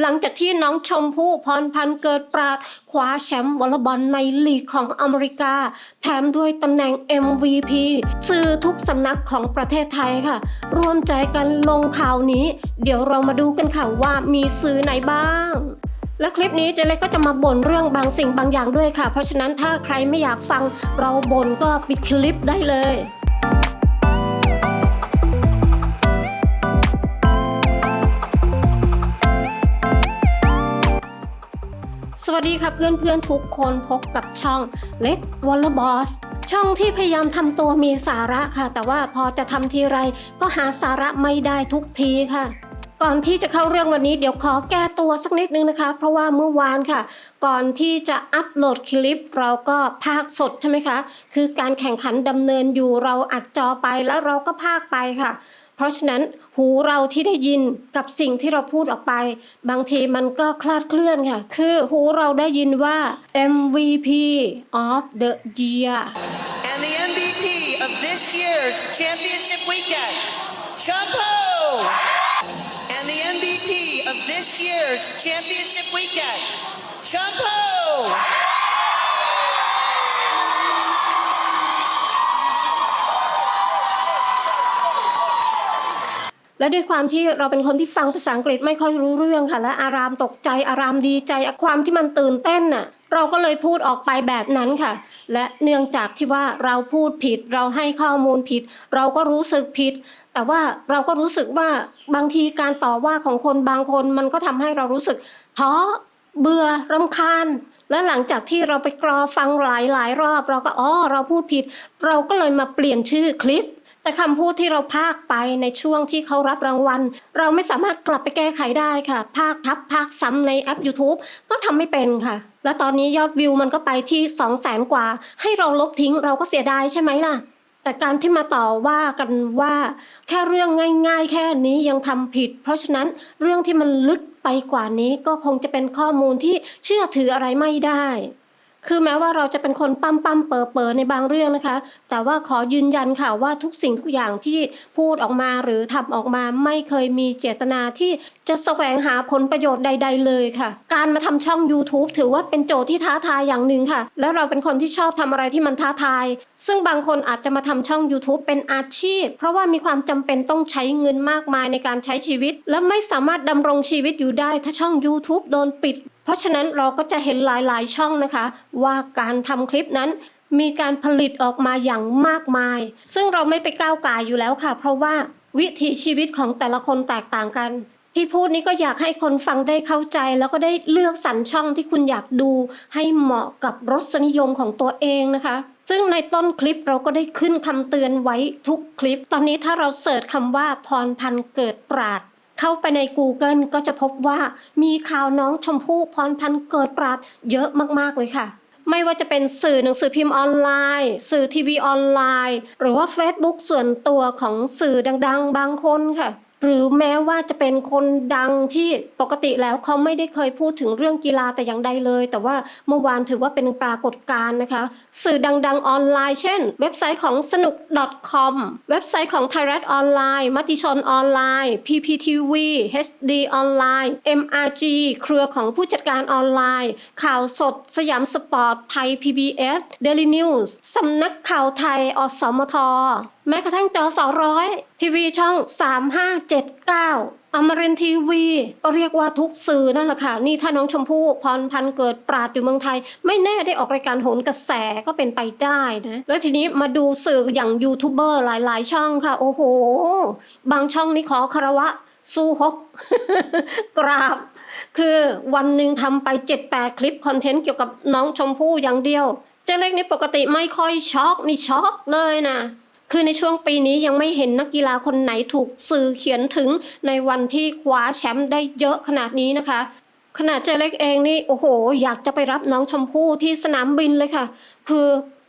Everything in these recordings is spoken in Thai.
หลังจากที่น้องชมพู่พรพันธ์เกิดปราดคว้าแชมป์วอลเลย์บอลในลีกของอเมริกา แถมด้วยตำแหน่ง MVP สื่อทุกสำนักของประเทศไทยค่ะ ร่วมใจกันลงข่าวนี้ เดี๋ยวเรามาดูกันค่ะว่ามีสื่อไหนบ้าง และคลิปนี้เจเล็กก็จะมาบ่นเรื่องบางสิ่งบางอย่างด้วยค่ะ เพราะฉะนั้นถ้าใครไม่อยากฟังเราบ่นก็ปิดคลิปได้เลย สวัสดีค่ะเพื่อนๆทุกคนพบกับช่องเล็กวอลเลบอสช่องที่พยายามทำตัวมีสาระค่ะ แต่ว่าพอจะทำทีไรก็หาสาระไม่ได้ทุกทีค่ะ ก่อนที่จะเข้าเรื่องวันนี้เดี๋ยวขอแก้ตัวสักนิดนึงนะคะ เพราะว่าเมื่อวานค่ะ ก่อนที่จะอัปโหลดคลิปเราก็ภาคสดใช่ไหมคะ คือการแข่งขันดำเนินอยู่เราอัดจอไปแล้วเราก็ภาคไปค่ะ เพราะฉะนั้นหูเราที่ได้ยินกับสิ่งที่เราพูดออกไป บางทีมันก็คลาดเคลื่อนค่ะ คือหูเราได้ยินว่า MVP of the year And the MVP of this year's championship weekend, Chumpo! And the MVP of this year's championship weekend, Chumpo! และด้วยความที่เราเป็นคนที่ฟังภาษาอังกฤษไม่ค่อยรู้เรื่องค่ะ และอารามตกใจอารามดีใจความที่มันตื่นเต้นน่ะเราก็เลยพูดออกไปแบบนั้นค่ะ และเนื่องจากที่ว่าเราพูดผิด เราให้ข้อมูลผิด เราก็รู้สึกผิด แต่ว่าเราก็รู้สึกว่าบางทีการต่อว่าของคนบางคนมันก็ทำให้เรารู้สึกท้อเบื่อรำคาญและหลังจากที่เราไปกรอฟังหลายหลายรอบ เราก็อ๋อเราพูดผิด เราก็เลยมาเปลี่ยนชื่อคลิป แต่คำพูดที่เราพากไปในช่วงที่เขารับรางวัล เราไม่สามารถกลับไปแก้ไขได้ค่ะภาคทับภาคซ้ำในแอป YouTube ก็ทำไม่เป็นค่ะ และตอนนี้ยอดวิวมันก็ไปที่ 2 0 0แสนกว่า ให้เราลบทิ้งเราก็เสียดายใช่ไหมล่ะ แต่การที่มาต่อว่ากันว่า แค่เรื่องง่าย ๆ แค่นี้ยังทำผิด เพราะฉะนั้นเรื่องที่มันลึกไปกว่านี้ก็คงจะเป็นข้อมูลที่เชื่อถืออะไรไม่ได้ คือแม้ว่าเราจะเป็นคนปั้มปั้มเปอเปอในบางเรื่องนะคะ แต่ว่าขอยืนยันค่ะว่าทุกสิ่งทุกอย่างที่พูดออกมาหรือทำออกมาไม่เคยมีเจตนาที่จะแสวงหาผลประโยชน์ใด ๆ เลยค่ะ การมาทำช่อง YouTube ถือว่าเป็นโจทย์ที่ท้าทายอย่างหนึ่งค่ะ และเราเป็นคนที่ชอบทำอะไรที่มันท้าทาย ซึ่งบางคนอาจจะมาทำช่อง YouTube เป็นอาชีพ เพราะว่ามีความจำเป็นต้องใช้เงินมากมายในการใช้ชีวิต และไม่สามารถดำรงชีวิตอยู่ได้ถ้าช่อง YouTube โดนปิด เพราะฉะนั้นเราก็จะเห็นหลายๆช่องนะคะ ว่าการทำคลิปนั้นมีการผลิตออกมาอย่างมากมาย ซึ่งเราไม่ไปก้าวก่ายอยู่แล้วค่ะ เพราะว่าวิถีชีวิตของแต่ละคนแตกต่างกัน ที่พูดนี้ก็อยากให้คนฟังได้เข้าใจ แล้วก็ได้เลือกสรรช่องที่คุณอยากดู ให้เหมาะกับรสนิยมของตัวเองนะคะ ซึ่งในต้นคลิปเราก็ได้ขึ้นคำเตือนไว้ทุกคลิป ตอนนี้ถ้าเราเสิร์ชคำว่าพรพันเกิดปราด เข้าไปใน Google ก็จะพบว่ามีข่าวน้องชมพู่พรพันธ์เกิดปราดเยอะมากๆเลยค่ะ ไม่ว่าจะเป็นสื่อหนังสือพิมพ์ออนไลน์ สื่อทีวีออนไลน์ หรือว่า Facebook ส่วนตัวของสื่อดัง ๆ บางคนค่ะหรือแม้ว่าจะเป็นคนดังที่ปกติแล้วเขาไม่ได้เคยพูดถึงเรื่องกีฬาแต่อย่างใดเลย แต่ว่าเมื่อวานถือว่าเป็นปรากฏการณ์นะคะ สื่อดังๆออนไลน์ เช่น เว็บไซต์ของสนุก .com เว็บไซต์ของไทยรัฐออนไลน์ มติชนออนไลน์ PPTV HD ออนไลน์ MRG เครือของผู้จัดการออนไลน์ ข่าวสด สยามสปอร์ตไทย PBS Daily News สำนักข่าวไทย อสมท แม้กระทั่งจอสอร้อยทีวีช่อง 3579อมรินทีวีก็เรียกว่าทุกสื่อนั่นแหละค่ะ นี่ถ้าน้องชมพู่พรพันเกิดปราดอยู่เมืองไทย ไม่แน่ได้ออกรายการโหนกระแสก็เป็นไปได้นะ แล้วทีนี้มาดูสื่ออย่างยูทูบเบอร์หลาย ๆ ช่องค่ะ โอ้โห บางช่องนี่ขอคารวะสู้ฮกกราบ คือวันหนึ่งทำไป 7-8 คลิปคอนเทนต์เกี่ยวกับน้องชมพู่อย่างเดียว เจ๊เล็กนี่ปกติไม่ค่อยช็อกนี่ช็อกเลยนะ คือในช่วงปีนี้ยังไม่เห็นนักกีฬาคนไหนถูกสื่อเขียนถึงในวันที่คว้าแชมป์ได้เยอะขนาดนี้นะคะขนาดเจเล็กเองนี่โอ้โห อยากจะไปรับน้องชมพู่ที่สนามบินเลยค่ะ คือ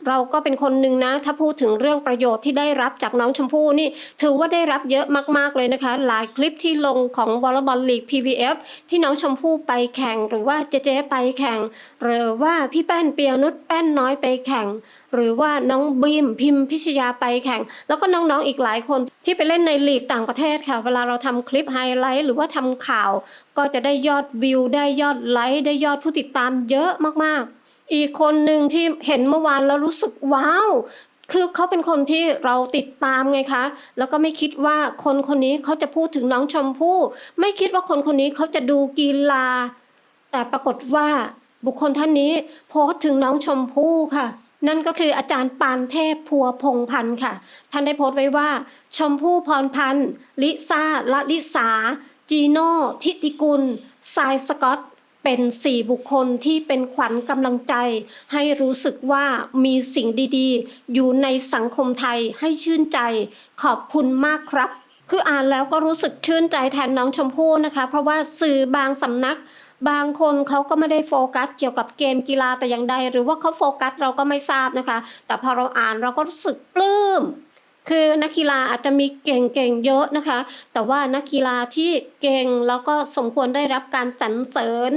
เราก็เป็นคนหนึ่งนะ ถ้าพูดถึงเรื่องประโยชน์ที่ได้รับจากน้องชมพู่นี่ ถือว่าได้รับเยอะมากๆเลยนะคะ หลายคลิปที่ลงของวอลเลย์บอลลีก PVF ที่น้องชมพู่ไปแข่ง หรือว่าเจเจไปแข่ง หรือว่าพี่แป้นเปียนุชแป้นน้อยไปแข่ง หรือว่าน้องบีมพิมพิชยาไปแข่ง แล้วก็น้องๆอีกหลายคนที่ไปเล่นในลีกต่างประเทศค่ะ เวลาเราทำคลิปไฮไลท์หรือว่าทำข่าว ก็จะได้ยอดวิว ได้ยอดไลค์ได้ยอดผู้ติดตามเยอะมากๆ อีกคนหนึ่งที่เห็นเมื่อวานแล้วรู้สึกว้าวคือเขาเป็นคนที่เราติดตามไงคะ แล้วก็ไม่คิดว่าคนคนนี้เขาจะพูดถึงน้องชมพู่ ไม่คิดว่าคนคนนี้เขาจะดูกีฬา แต่ปรากฏว่าบุคคลท่านนี้โพสต์ถึงน้องชมพู่ค่ะ นั่นก็คืออาจารย์ปานเทพพัวพงพันธ์ค่ะ ท่านได้โพสต์ไว้ว่า ชมพู่พรพันธ์ลิซ่าละลิสา จีโน่ทิติกุลทรายสกอตเป็นสี่บุคคลที่เป็นขวัญกำลังใจ ให้รู้สึกว่ามีสิ่งดีๆ อยู่ในสังคมไทยให้ชื่นใจ ขอบคุณมากครับ คืออ่านแล้วก็รู้สึกชื่นใจแทนน้องชมพู่นะคะ เพราะว่าสื่อบางสำนัก บางคนเขาก็ไม่ได้โฟกัสเกี่ยวกับเกมกีฬาแต่อย่างใด หรือว่าเขาโฟกัสเราก็ไม่ทราบนะคะ แต่พอเราอ่านเราก็รู้สึกปลื้มคือนักกีฬาอาจจะมีเก่งๆเยอะนะคะ แต่ว่านักกีฬาที่เก่งแล้วก็สมควรได้รับการสรรเสริญ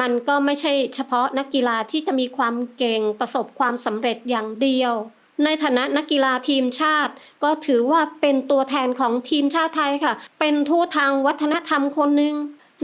มันก็ไม่ใช่เฉพาะนักกีฬาที่จะมีความเก่งประสบความสำเร็จอย่างเดียวในฐานะนักกีฬาทีมชาติ ก็ถือว่าเป็นตัวแทนของทีมชาติไทยค่ะ เป็นทูตทางวัฒนธรรมคนหนึ่ง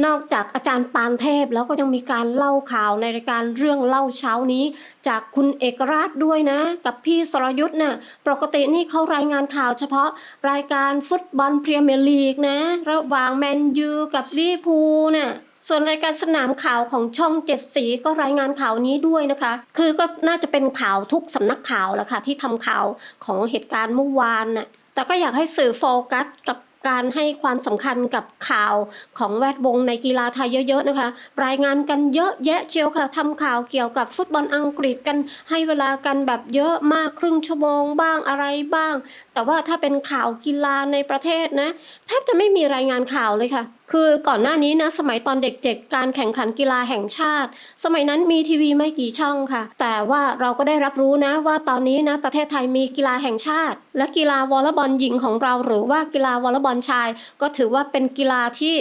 นอกจากอาจารย์ปานเทพแล้วก็ยังมีการเล่าข่าวในรายการเรื่องเล่าเช้านี้ จากคุณเอกราชด้วยนะ กับพี่สรยุทธ์น่ะปกตินี่เขารายงานข่าวเฉพาะรายการฟุตบอลพรีเมียร์ลีกนะ ระหว่างแมนยูกับลิเวอร์พูลน่ะส่วนรายการสนามข่าวของช่องเจ็ดสีก็รายงานข่าวนี้ด้วยนะคะ คือก็น่าจะเป็นข่าวทุกสำนักข่าวแหละค่ะที่ทำข่าวของเหตุการณ์เมื่อวานน่ะแต่ก็อยากให้สื่อโฟกัสกับ การให้ความสำคัญกับข่าวของแวดวงในกีฬาไทยเยอะๆนะคะ รายงานกันเยอะแยะเชียวค่ะทำข่าวเกี่ยวกับฟุตบอลอังกฤษกันให้เวลากันแบบเยอะมากครึ่งชั่วโมงบ้างอะไรบ้าง แต่ว่าถ้าเป็นข่าวกีฬาในประเทศนะแทบจะไม่มีรายงานข่าวเลยค่ะ คือก่อนหน้านี้นะสมัยตอนเด็กๆ การแข่งขันกีฬาแห่งชาติ สมัยนั้นมีทีวีไม่กี่ช่องค่ะ แต่ว่าเราก็ได้รับรู้นะว่าตอนนี้นะประเทศไทยมีกีฬาแห่งชาติ และกีฬาวอลเลย์บอลหญิงของเราหรือว่ากีฬาวอลเลย์บอลชาย ก็ถือว่าเป็นกีฬาที่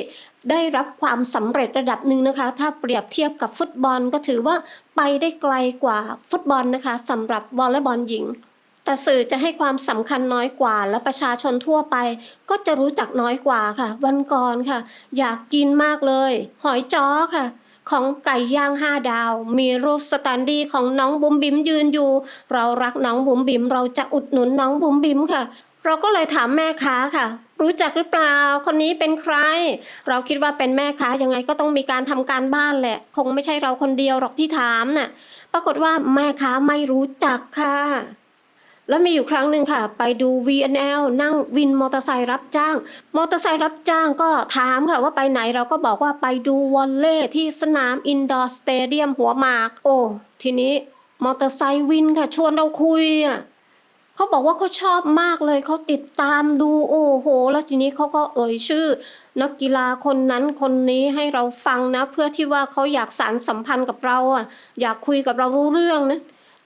ได้รับความสำเร็จระดับหนึ่งนะคะ ถ้าเปรียบเทียบกับฟุตบอลก็ถือว่าไปได้ไกลกว่าฟุตบอลนะคะสำหรับวอลเลย์บอลหญิง แต่สื่อจะให้ความสำคัญน้อยกว่า และประชาชนทั่วไป ก็จะรู้จักน้อยกว่าค่ะ วันก่อนค่ะ อยากกินมากเลย หอยจ้อค่ะ ของไก่ย่างห้าดาว มีรูปสแตนดี้ของน้องบุ๋มบิ๋มยืนอยู่ เรารักน้องบุ๋มบิ๋มเราจะอุดหนุนน้องบุ๋มบิ๋มค่ะ เราก็เลยถามแม่ค้าค่ะ รู้จักหรือเปล่า คนนี้เป็นใคร เราคิดว่าเป็นแม่ค้ายังไงก็ต้องมีการทำการบ้านแหละ คงไม่ใช่เราคนเดียวหรอกที่ถามน่ะ ปรากฏว่าแม่ค้าไม่รู้จักค่ะ แล้วมีอยู่ครั้งหนึ่งค่ะ ไปดู VNL นั่งวินมอเตอร์ไซค์รับจ้าง มอเตอร์ไซค์รับจ้างก็ถามค่ะว่าไปไหนเราก็บอกว่าไปดูวอลเล่ที่สนามอินดอร์สเตเดียมหัวหมาก โอ้ทีนี้มอเตอร์ไซค์วินค่ะ ชวนเราคุยอะเขาบอกว่าเขาชอบมากเลยเขาติดตามดูโอ้โห แล้วทีนี้เขาก็เอ่ยชื่อ นักกีฬาคนนั้นคนนี้ให้เราฟังนะ เพื่อที่ว่าเขาอยากสารสัมพันธ์กับเราอะอยากคุยกับเรารู้เรื่องนะ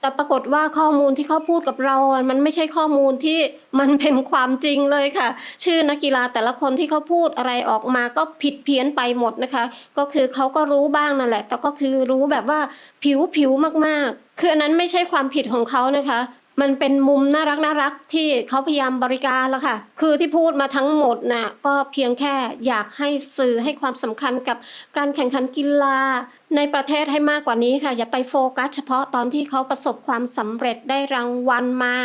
แต่ปรากฏว่าข้อมูลที่เขาพูดกับเรา มันไม่ใช่ข้อมูลที่มันเป็นความจริงเลยค่ะ ชื่อนักกีฬาแต่ละคนที่เขาพูดอะไรออกมาก็ผิดเพี้ยนไปหมดนะคะ ก็คือเขาก็รู้บ้างนั่นแหละ แต่ก็คือรู้แบบว่าผิวผิวมากๆ คืออันนั้นไม่ใช่ความผิดของเขานะคะ มันเป็นมุมน่ารักน่ารักที่เขาพยายามบริการแล้วค่ะ คือที่พูดมาทั้งหมดน่ะก็เพียงแค่อยากให้สื่อให้ความสำคัญกับการแข่งขันกีฬาในประเทศให้มากกว่านี้ค่ะ อย่าไปโฟกัสเฉพาะตอนที่เขาประสบความสำเร็จได้รางวัลมา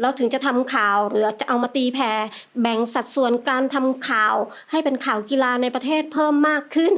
แล้วถึงจะทำข่าวหรือจะเอามาตีแผ่แบ่งสัดส่วนการทำข่าว ให้เป็นข่าวกีฬาในประเทศเพิ่มมากขึ้น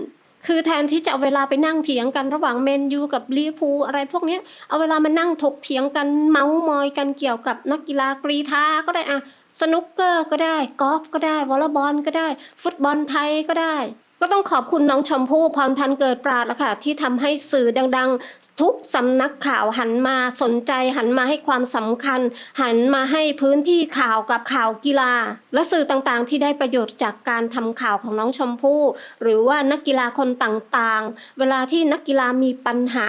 คือแทนที่จะเอาเวลาไปนั่งเถียงกันระหว่างเมนยูกับลิเวอร์พูลอะไรพวกเนี้ยเอาเวลามานั่งถกเถียงกันเมาส์มอยกันเกี่ยวกับนักกีฬากรีธาก็ได้อะสนุกเกอร์ก็ได้กอล์ฟก็ได้วอลเลย์บอลก็ได้ ฟุตบอลไทยก็ได้ ก็ต้องขอบคุณน้องชมพู่พรพันธ์เกิดปราดละค่ะ ที่ทำให้สื่อดังๆ ทุกสำนักข่าวหันมาสนใจ หันมาให้ความสำคัญ หันมาให้พื้นที่ข่าวกับข่าวกีฬา และสื่อต่างๆ ที่ได้ประโยชน์จากการทำข่าวของน้องชมพู่หรือว่านักกีฬาคนต่างๆ เวลาที่นักกีฬามีปัญหา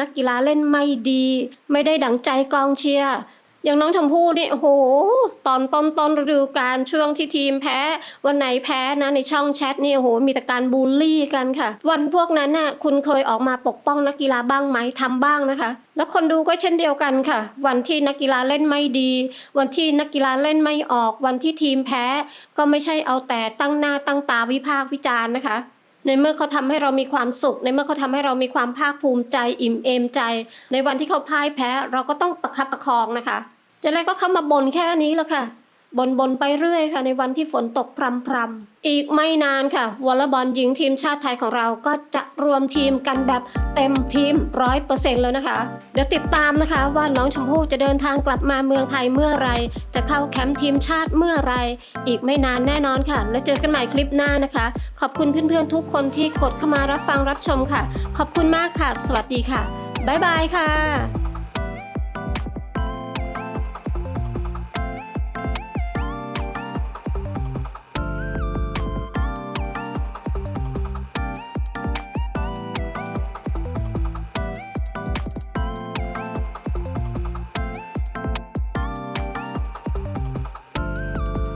นักกีฬาเล่นไม่ดี ไม่ได้ดังใจกองเชียร์ อย่างน้องชมพู่เนี่โอ้โห ตอนต้นต้นฤดูกาลช่วงที่ทีมแพ้ วันไหนแพ้นะในช่องแชทนี่โอ้โหมีแต่การบูลลี่กันค่ะ วันพวกนั้นน่ะคุณเคยออกมาปกป้องนักกีฬาบ้างไหมทำบ้างนะคะ แล้วคนดูก็เช่นเดียวกันค่ะ วันที่นักกีฬาเล่นไม่ดี วันที่นักกีฬาเล่นไม่ออก วันที่ทีมแพ้ ก็ไม่ใช่เอาแต่ตั้งหน้าตั้งตาวิพากษ์วิจารณ์นะคะ ในเมื่อเขาทำให้เรามีความสุข ในเมื่อเขาทำให้เรามีความภาคภูมิใจอิ่มเอมใจ ในวันที่เขาพ่ายแพ้ เราก็ต้องประคับประคองนะคะเจะแรกก็เข้ามาบ่นแค่นี้แล้วค่ะ บนบนไปเรื่อยค่ะในวันที่ฝนตกพรำพรำๆอีกไม่นานค่ะวอลเลย์บอลหญิงทีมชาติไทยของเราก็จะรวมทีมกันแบบเต็มทีมร้อยเปอร์เซ็นต์แล้วนะคะ เดี๋ยวติดตามนะคะว่าน้องชมพู่จะเดินทางกลับมาเมืองไทยเมื่อไร จะเข้าแคมป์ทีมชาติเมื่อไร อีกไม่นานแน่นอนค่ะ แล้วเจอกันใหม่คลิปหน้านะคะ ขอบคุณเพื่อนๆทุกคนที่กดเข้ามารับฟังรับชมค่ะ ขอบคุณมากค่ะ สวัสดีค่ะบ๊ายบายค่ะ